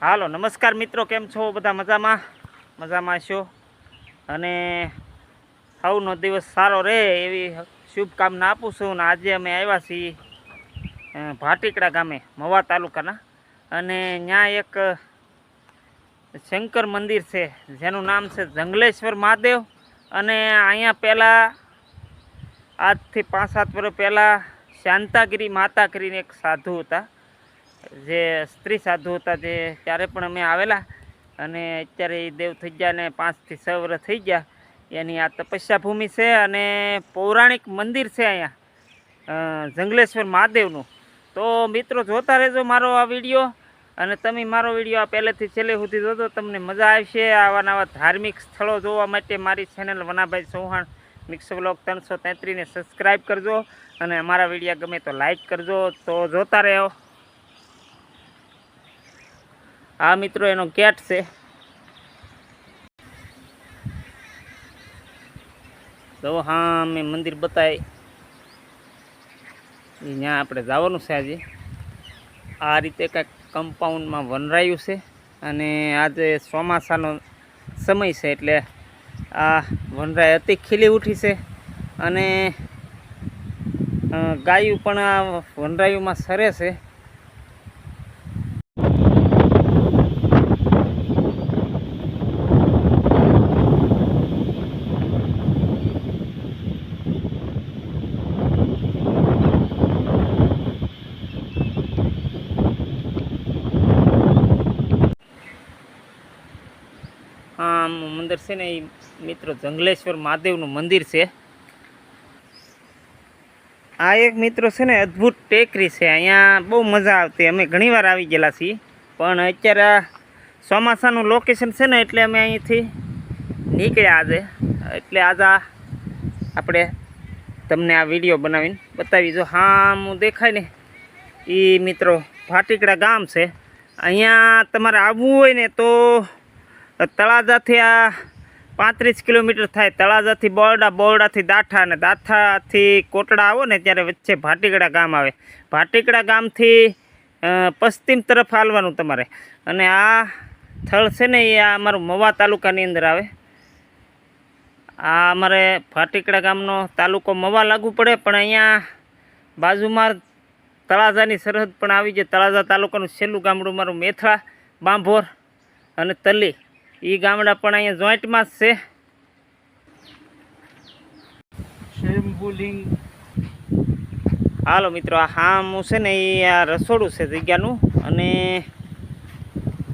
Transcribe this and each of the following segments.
હાલો, નમસ્કાર મિત્રો, કેમ છો? બધા મજામાં? મજામાં છો? અને સૌનો દિવસ સારો રહે એવી શુભકામના આપું છું. અને આજે અમે આવ્યા છીએ ભાટીકડા ગામે, મવા તાલુકાના. અને ત્યાં એક શંકર મંદિર છે, જેનું નામ છે જંગલેશ્વર મહાદેવ. અને અહીંયા પહેલાં, આજથી પાંચ સાત વર્ષ પહેલાં શાંતાગીરી માતા કરીને એક સાધુ હતા. જે સ્ત્રી સાધુ હતા જે ત્યારે પણ અમે આવેલા. અને અત્યારે એ દેવ થઈ ગયા ને પાંચથી છ વર્ષ થઈ ગયા. એની આ તપસ્યા ભૂમિ છે અને પૌરાણિક મંદિર છે અહીંયા જંગલેશ્વર મહાદેવનું. તો મિત્રો જોતા રહેજો મારો આ વીડિયો અને તમે મારો વીડિયો આ પહેલેથી છેલ્લે સુધી જોજો, તમને મજા આવશે. આવા નવા ધાર્મિક સ્થળો જોવા માટે મારી channel Vanabhai Chauhan mix blog ત્રણસો તેત્રીસને સબસ્ક્રાઈબ કરજો અને અમારા વીડિયો ગમે તો લાઈક કરજો. તો જોતા રહો આ મિત્રો એનો ગેટ છે. તો હા મેં મંદિર બતાવી. ત્યાં આપણે જવાનું છે આજે. આ રીતે કંઈક કમ્પાઉન્ડમાં વનરાયું છે અને આજે ચોમાસાનો સમય છે એટલે આ વનરાય અતિ ખીલી ઉઠી છે અને ગાયું પણ આ વનરાયુમાં સરે છે. આ મંદિર છે ને એ મિત્રો જંગલેશ્વર મહાદેવનું મંદિર છે. આ એક મિત્રો છે ને અદ્ભુત ટેકરી છે. અહીંયા બહુ મજા આવતી. અમે ઘણીવાર આવી ગયેલા છીએ. પણ અત્યારે ચોમાસાનું લોકેશન છે ને એટલે અમે અહીંથી નીકળ્યા આજે. એટલે આજે આપણે તમને આ વીડિયો બનાવીને બતાવી. જો હા હું દેખાય ને. એ મિત્રો ભાટીકડા ગામ છે. અહીંયા તમારે આવવું હોય ને તો તળાજાથી આ પાંત્રીસ કિલોમીટર થાય. તળાજાથી બોરડા, બોરડાથી દાઠા અને દાઠાથી કોટડા આવો ને ત્યારે વચ્ચે ભાટીકડા ગામ આવે. ભાટીકડા ગામથી પશ્ચિમ તરફ હાલવાનું તમારે. અને આ સ્થળ છે ને એ આ અમારું મવા તાલુકાની અંદર આવે. આ અમારે ભાટીકડા ગામનો તાલુકો મવા લાગુ પડે, પણ અહીંયા બાજુમાં તળાજાની સરહદ પણ આવી જાય તળાજા તાલુકાનું છેલ્લું ગામડું મારું મેથળા, બાંભોર અને તલી. એ ગામડા પણ અહીંયા જોઈન્ટમાં જ છે. હાલો મિત્રો આ હામું છે ને એ આ રસોડું છે જગ્યાનું. અને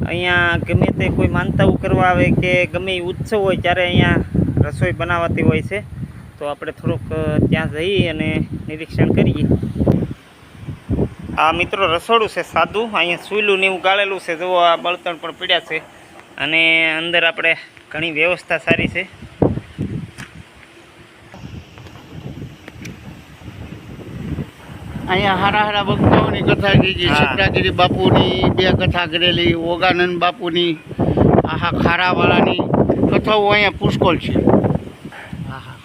અહીંયા ગમે તે કોઈ માનતાઓ કરવા આવે કે ગમે ઉત્સવ હોય ત્યારે અહીંયા રસોઈ બનાવાતી હોય છે. તો આપણે થોડુંક ત્યાં જઈ અને નિરીક્ષણ કરીએ. આ મિત્રો રસોડું છે સાદું. અહીંયા સુયલું ને એવું ગાળેલું છે. જુઓ આ બળતણ પણ પીડ્યા છે. અને અંદર આપણે ઘણી વ્યવસ્થા સારી છે. અહીંયા હારા હારા ભક્તોની કથા કીધી હા. બાપુની બે કથા કરેલી ઓગાનંદ બાપુની આહા ખારાવાળાની. કથાઓ અહીંયા પુષ્કળ છે. આહા.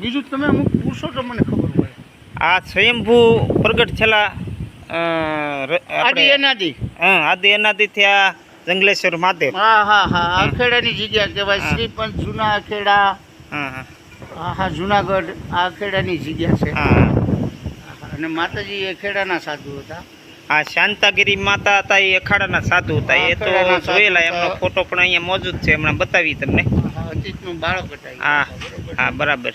બીજું તમે અમુક પૂછો તો મને ખબર પડે. આ સ્વયંભૂ પ્રગટ થયેલા આદિ એનાદી. હા આદિ અનાદિથી આ જંગલેશ્વર મહાદેવ. હા હા હા. આ જગ્યા કહેવાય. શ્રી શ્રીપંચ જૂના અખેડા હા હા. હા હા જુનાગઢ આ ખેડાની જગ્યા છે. હા. અને માતાજી એ ખેડાના સાધુ હતા. આ શાંતાગીરી માતા હતા એ અખાડાના સાધુ હતા. હા, એ તો જોયેલા એમનો ફોટો પણ અહીંયા મોજૂદ છે. હમણાં બતાવી તમને. અતીતનું બાળક હતા હા. હા બરાબર.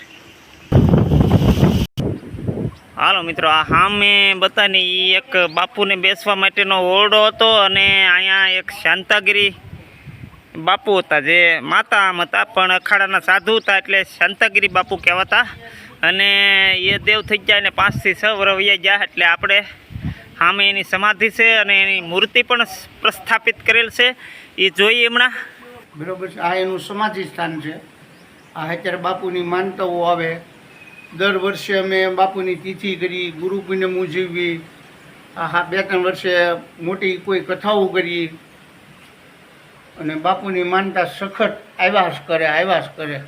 હાલો મિત્રો, આ સામે બતાની એ એક બાપુને બેસવા માટેનો ઓરડો હતો અને અહીંયા એક શાંતાગીરી બાપુ હતા, જે માતા આમ હતા, પણ અખાડાના સાધુ હતા એટલે શાંતાગીરી બાપુ કહેવાતા. અને એ દેવ થઈ ગયા અને પાંચથી છ વરવ્યા વયા ગયા, એટલે આપણે સામે એની સમાધિ છે અને એની મૂર્તિ પણ પ્રસ્થાપિત કરેલ છે. એ જોઈએ હમણાં. બરાબર છે, આ એનું સમાધિ સ્થાન છે. આ અત્યારે બાપુની માનતાઓ આવે. દર વર્ષે અમે બાપુની તિથિ કરી, ગુરુ પૂનમ ઉજવી હા બે ત્રણ વર્ષે મોટી કોઈ કથાઓ કરી. અને બાપુની માનતા સખત આવ્યા જ કરે આવ્યા જ કરે.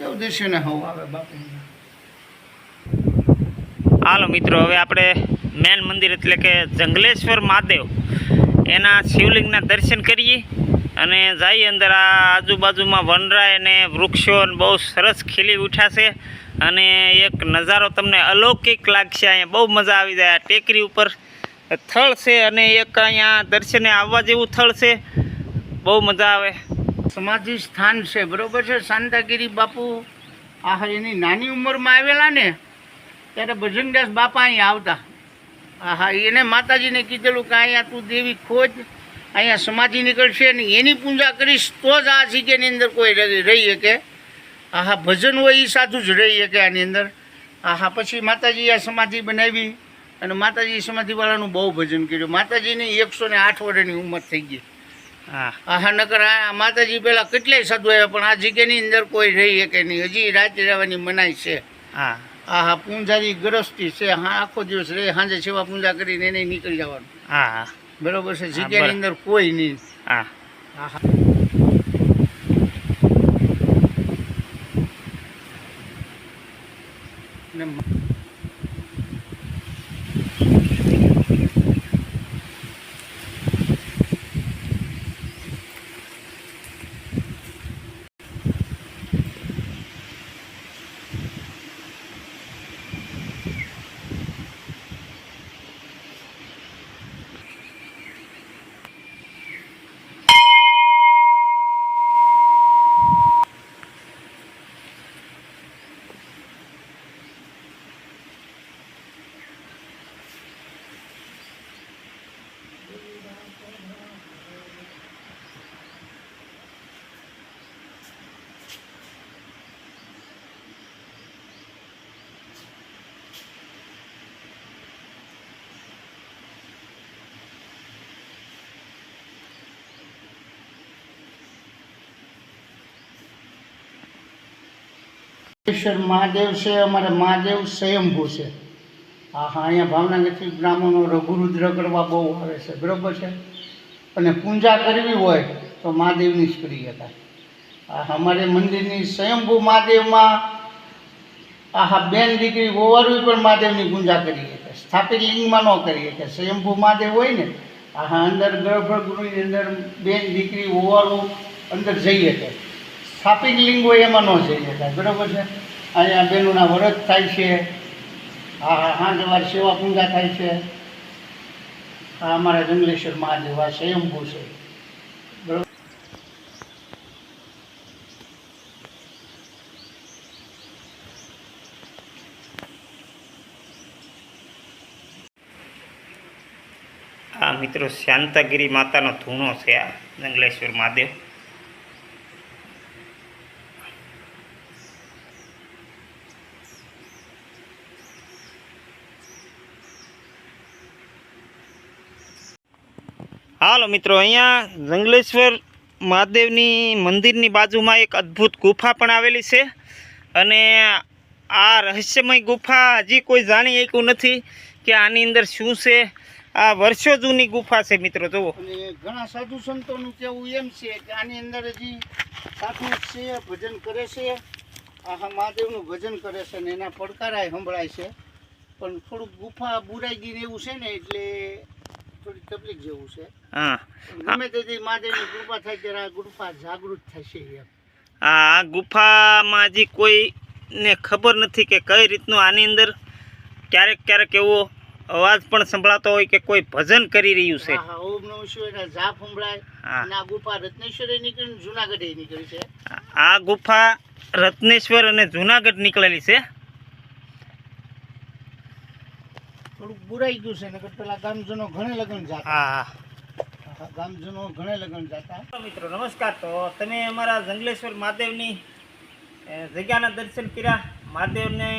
એવું દેશે ને હવ આવે બાપુની. હાલો મિત્રો, હવે આપણે મેન મંદિર એટલે કે જંગલેશ્વર મહાદેવ. એના શિવલિંગના દર્શન કરીએ. અને જાય અંદર આ આજુબાજુમાં વનરાય અને વૃક્ષો બહુ સરસ ખીલી ઉઠ્યા છે. અને એક નજારો તમને અલૌકિક લાગશે, અહીંયા બહુ મજા આવી જાય. ટેકરી ઉપર થળ છે અને એક અહીંયા દર્શને આવવા જેવું થળ છે. બહુ મજા આવે. સમાધિ સ્થાન છે, બરોબર છે? શાંતાગીરી બાપુ આ એની નાની ઉંમરમાં આવેલા ને, ત્યારે ભજનદાસ બાપા અહીં આવતા. આહા, એને માતાજીને કીધેલું કે અહીંયા તું દેવી ખોજ અહીંયા સમાધિ નીકળશે ને એની પૂજા કરીશ તો જ આ જગ્યાની અંદર કોઈ રહી શકે. આહા ભજન હોય એ સાધુ જ રહી શકે આની અંદર. આહા પછી માતાજી આ સમાધિ બનાવી અને માતાજી સમાધિવાળાનું બહુ ભજન કર્યું. માતાજીની એકસો ને આઠ વર્ષની ઉંમર થઈ ગઈ. હા. આહા નકર આ માતાજી પહેલાં કેટલાય સાધુ આવ્યા પણ આ જગ્યાની અંદર કોઈ રહી શકે નહીં. હજી રાતે રહેવાની મનાઈ છે. હા. આહા પૂંજારી ગ્રસ્તી છે. હા આખો દિવસ રહી સાંજે સેવા પૂજા કરીને એને નીકળી જવાનું. હા હા. બરોબર છે? હા, જગ્યાની અંદર કોઈ નહીં. હા. આહા સિદ્ધેશ્વર મહાદેવ છે, અમારે મહાદેવ સ્વયંભૂ છે. હા હા અહીંયા ભાવનગરથી બ્રાહ્મણો રઘુરુદ્ર કરવા બહુ આવે છે, બરાબર છે? અને પૂજા કરવી હોય તો મહાદેવની જ કરી આ અમારે મંદિરની સ્વયંભૂ મહાદેવમાં આહા બેન દીકરી વોવારવી પણ મહાદેવની પૂજા કરીએ કે સ્થાપિત લિંગમાં ન કરીએ કે સ્વયંભૂ મહાદેવ હોય ને, આહા, અંદર ગર્ભગૃહની અંદર બેન દીકરી હોવાનું અંદર જઈએ શકે સ્થાપિત લિંગ એમાં ન જઈ શકાય બરાબર છે? અહીંયા બહેનોના વ્રત થાય છે હા હા સાંજ વાર સેવા પૂજા થાય છે. આ અમારા જંગલેશ્વર મહાદેવ, આ સ્વયંભૂ છે. આ મિત્રો શાંતાગીરી માતાનો ધૂણો છે આ જંગલેશ્વર મહાદેવ. હાલો મિત્રો, અહીંયા જંગલેશ્વર મહાદેવની મંદિરની બાજુમાં એક અદ્ભુત ગુફા પણ આવેલી છે. અને આ રહસ્યમય ગુફા હજી કોઈ જાણી શક્યું નથી કે આની અંદર શું છે. આ વર્ષો જૂની ગુફા છે મિત્રો, જુઓ. ઘણા સાધુ સંતોનું કહેવું એમ છે કે આની અંદર હજી સાધુ છે, ભજન કરે છે. આ મહાદેવનું ભજન કરે છે ને એના પડકારાય સંભળાય છે. પણ થોડુંક ગુફા બુરાઈ ગઈ એવું છે ને, એટલે થોડી તકલીફ જેવું છે. હા. ગમે તેથી મહાદેવની કૃપા થાય ત્યારે આ ગુફા જાગૃત થશે એમ. આ ગુફામાં હજી કોઈને ખબર નથી કે કઈ રીતનું આની અંદર ક્યારેક ક્યારેક એવો અવાજ પણ સંભળાતો હોય કે કોઈ ભજન કરી રહ્યું છે. હા ઓમ નમઃ શિવાયના જાપ સંભળાય આ ગુફા રત્નેશ્વરે નીકળી જુનાગઢે નીકળી છે. આ ગુફા રત્નેશ્વર અને જુનાગઢ નીકળેલી છે. થોડુંક બુરાઈ ગયું છે નકર પેલા ગામજનો ઘણે લગ્ન જાતા. હા ગામજનો ઘણે લગ્ન જાતા. મિત્રો નમસ્કાર. તો તમે અમારા જંગલેશ્વર મહાદેવની જગ્યાના દર્શન કર્યા મહાદેવને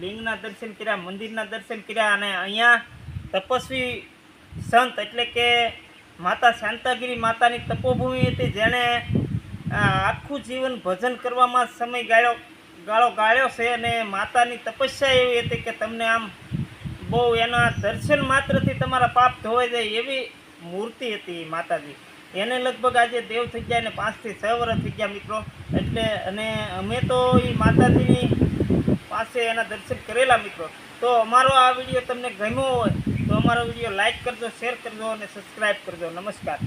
લિંગના દર્શન કર્યા મંદિરના દર્શન કર્યા અને અહીંયા તપસ્વી સંત એટલે કે માતા શાંતાગીરી માતાની તપોભૂમિ હતી જેણે આખું જીવન ભજન કરવામાં સમય ગાળ્યો ગાળો ગાળ્યો છે અને માતાની તપસ્યા એવી હતી કે તમને આમ બહુ એના દર્શન માત્રથી તમારા પાપ ધોવાઈ જાય એવી મૂર્તિ હતી માતાજી. એને લગભગ આજે દેવ થઈ ગયા ને પાંચથી છ વર્ષ થઈ ગયા મિત્રો. એટલે અને અમે તો એ માતાજીની પાસે એના દર્શન કરેલા મિત્રો. તો અમારો આ વીડિયો તમને ગમ્યો હોય તો અમારો વીડિયો લાઇક કરજો, શેર કરજો અને સબસ્ક્રાઈબ કરજો. નમસ્કાર.